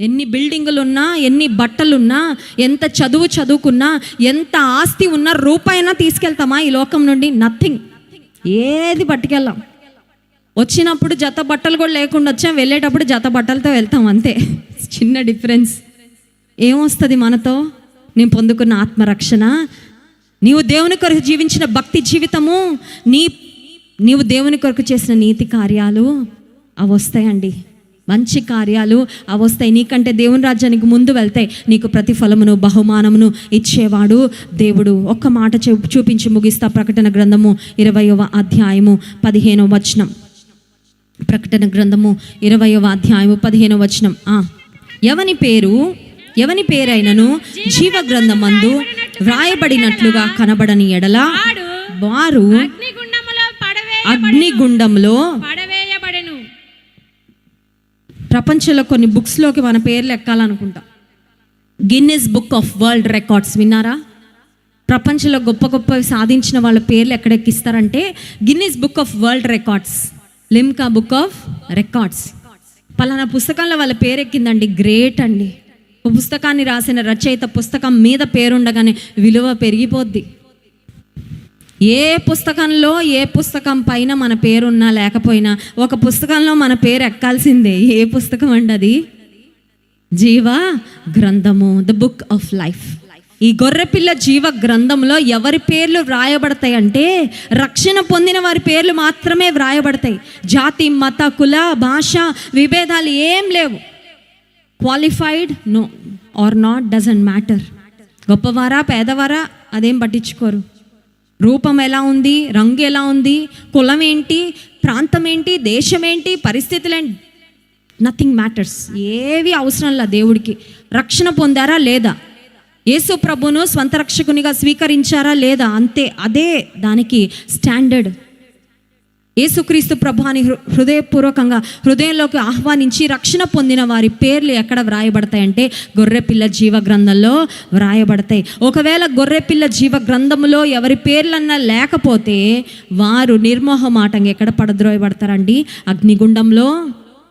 ఎన్ని బిల్డింగులు ఉన్నా ఎన్ని బట్టలున్నా ఎంత చదువు చదువుకున్నా ఎంత ఆస్తి ఉన్నా రూపాయినా తీసుకెళ్తామా ఈ లోకం నుండి? నథింగ్ ఏది పట్టుకెళ్ళాం. వచ్చినప్పుడు జత బట్టలు కూడా లేకుండా వచ్చాం వెళ్ళేటప్పుడు జత బట్టలతో వెళ్తాం అంతే. చిన్న డిఫరెన్స్. ఏమొస్తుంది మనతో? నేను పొందుకున్న ఆత్మరక్షణ. నీవు దేవుని కొరకు జీవించిన భక్తి జీవితము నీ నీవు దేవుని కొరకు చేసిన నీతి కార్యాలు అవి వస్తాయండి. మంచి కార్యాలు అవి వస్తాయి. నీకంటే దేవుని రాజ్యానికి ముందు వెళ్తాయి నీకు ప్రతిఫలమును బహుమానమును ఇచ్చేవాడు దేవుడు. ఒక్క మాట చూ చూపించి ముగిస్తా. ప్రకటన గ్రంథము ఇరవయవ అధ్యాయము పదిహేనవ వచనం. ప్రకటన గ్రంథము ఇరవయవ అధ్యాయము పదిహేనవ వచనం. ఎవని పేరు? ఎవని పేరైనను? జీవ గ్రంథమందు వ్రాయబడినట్లుగా కనబడని ఎడల వారు అగ్నిగుండంలో ప్రపంచంలో కొన్ని బుక్స్లోకి మన పేర్లు ఎక్కాలనుకుంటాం. Guinness book of world records విన్నారా? ప్రపంచంలో గొప్ప గొప్ప సాధించిన వాళ్ళ పేర్లు ఎక్కడెక్కిస్తారంటే Guinness book of world records Limca book of records పలానా పుస్తకంలో వాళ్ళ పేరు ఎక్కిందండి గ్రేట్ అండి. ఒక పుస్తకాన్ని రాసిన రచయిత పుస్తకం మీద పేరుండగానే విలువ పెరిగిపోద్ది. ఏ పుస్తకంలో ఏ పుస్తకం పైన మన పేరున్నా లేకపోయినా ఒక పుస్తకంలో మన పేరు ఎక్కాల్సిందే. ఏ పుస్తకం అండి అది? జీవ గ్రంథము ద బుక్ ఆఫ్ లైఫ్. ఈ గొర్రెపిల్ల జీవ గ్రంథంలో ఎవరి పేర్లు వ్రాయబడతాయి అంటే రక్షణ పొందిన వారి పేర్లు మాత్రమే వ్రాయబడతాయి. జాతి మత కుల భాష విభేదాలు ఏం లేవు. Qualified? No. Or not doesn't matter. గొప్పవారా పేదవారా అదేం పట్టించుకోరు. రూపం ఎలా ఉంది? రంగు ఎలా ఉంది? కులం ఏంటి? ప్రాంతం ఏంటి? దేశం ఏంటి? పరిస్థితులు ఏంటి? నథింగ్ మ్యాటర్స్ ఏవి అవసరం లే దేవుడికి. రక్షణ పొందారా లేదా? యేసు ప్రభును స్వంత రక్షకునిగా స్వీకరించారా లేదా? అంతే. అదే దానికి స్టాండర్డ్ యేసుక్రీస్తు ప్రభాని హృదయపూర్వకంగా హృదయంలోకి ఆహ్వానించి రక్షణ పొందిన వారి పేర్లు ఎక్కడ వ్రాయబడతాయంటే గొర్రెపిల్ల జీవ గ్రంథంలో వ్రాయబడతాయి. ఒకవేళ గొర్రెపిల్ల జీవ గ్రంథంలో ఎవరి పేర్లన్నా లేకపోతే వారు నిర్మోహమాటంగా ఎక్కడ పడద్రోయబడతారండి? అగ్నిగుండంలో?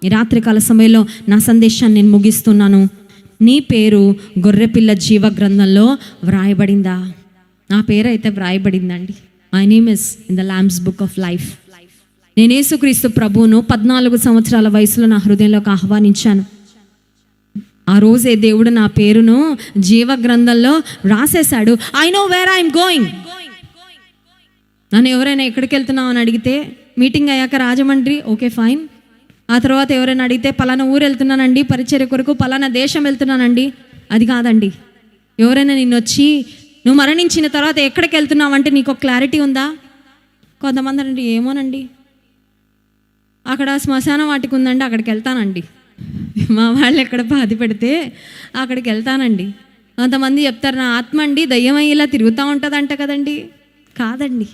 రాత్రికాల సమయంలో నా సందేశాన్ని నేను ముగిస్తున్నాను. నీ పేరు గొర్రెపిల్ల జీవ గ్రంథంలో వ్రాయబడిందా? నా పేరు అయితే వ్రాయబడిందండి. My name is in the lamb's book of life నేను యేసుక్రీస్తు ప్రభువును పద్నాలుగు సంవత్సరాల వయసులో నా హృదయంలోకి ఆహ్వానించాను. ఆ రోజే దేవుడు నా పేరును జీవ గ్రంథంలో రాసేశాడు. I know where I'm going నన్ను ఎవరైనా ఎక్కడికి వెళ్తున్నావు అని అడిగితే మీటింగ్ అయ్యాక రాజమండ్రి ఓకే ఫైన్ ఆ తర్వాత ఎవరైనా అడిగితే పలానా ఊరు వెళ్తున్నానండి పరిచర్య కొరకు పలానా దేశం వెళ్తున్నానండి. అది కాదండి. ఎవరైనా నిన్ను వచ్చి నువ్వు మరణించిన తర్వాత ఎక్కడికి వెళ్తున్నావు? అంటే నీకు ఒక క్లారిటీ ఉందా? కొంతమంది అండి ఏమోనండి. అక్కడ శ్మశానం వాటికి ఉందండి అక్కడికి వెళ్తానండి. మా వాళ్ళు ఎక్కడ బాధ పెడితే అక్కడికి వెళ్తానండి. కొంతమంది చెప్తారు నా ఆత్మ అండి దయ్యం ఇలా తిరుగుతూ ఉంటుందంట కదండి. కాదండి.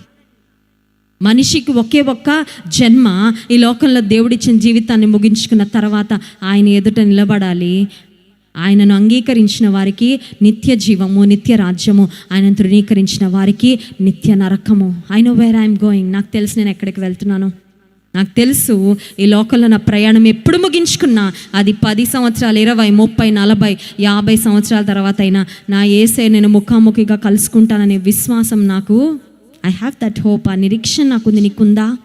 మనిషికి ఒకే ఒక్క జన్మ ఈ లోకంలో దేవుడిచ్చిన జీవితాన్ని ముగించుకున్న తర్వాత ఆయన ఎదుట నిలబడాలి. ఆయనను అంగీకరించిన వారికి నిత్య జీవము నిత్య రాజ్యము ఆయన తృణీకరించిన వారికి నిత్య నరకము. I know where I'm going నాకు తెలుసు నేను ఎక్కడికి వెళ్తున్నాను. నాకు తెలుసు ఈ లోకంలో నా ప్రయాణం ఎప్పుడు ముగించుకున్నా అది పది సంవత్సరాలు ఇరవై ముప్పై నలభై యాభై సంవత్సరాల తర్వాత అయినా నా ఏసే నేను ముఖాముఖిగా కలుసుకుంటాననే విశ్వాసం నాకు. ఐ హ్యావ్ దట్ హోప్ ఆ నిరీక్షణ నాకుంది నీకుందా?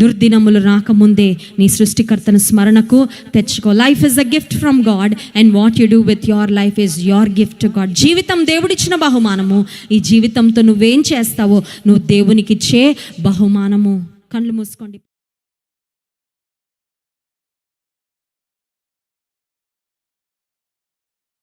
దుర్దినములు రాకముందే నీ సృష్టికర్తను స్మరణకు తెచ్చుకో. Life is a gift from God and what you do with your life is your gift God జీవితం దేవుడిచ్చిన బహుమానము. ఈ జీవితంతో నువ్వేం చేస్తావో నువ్వు దేవునికి ఇచ్చే బహుమానము. కళ్ళు మూసుకోండి.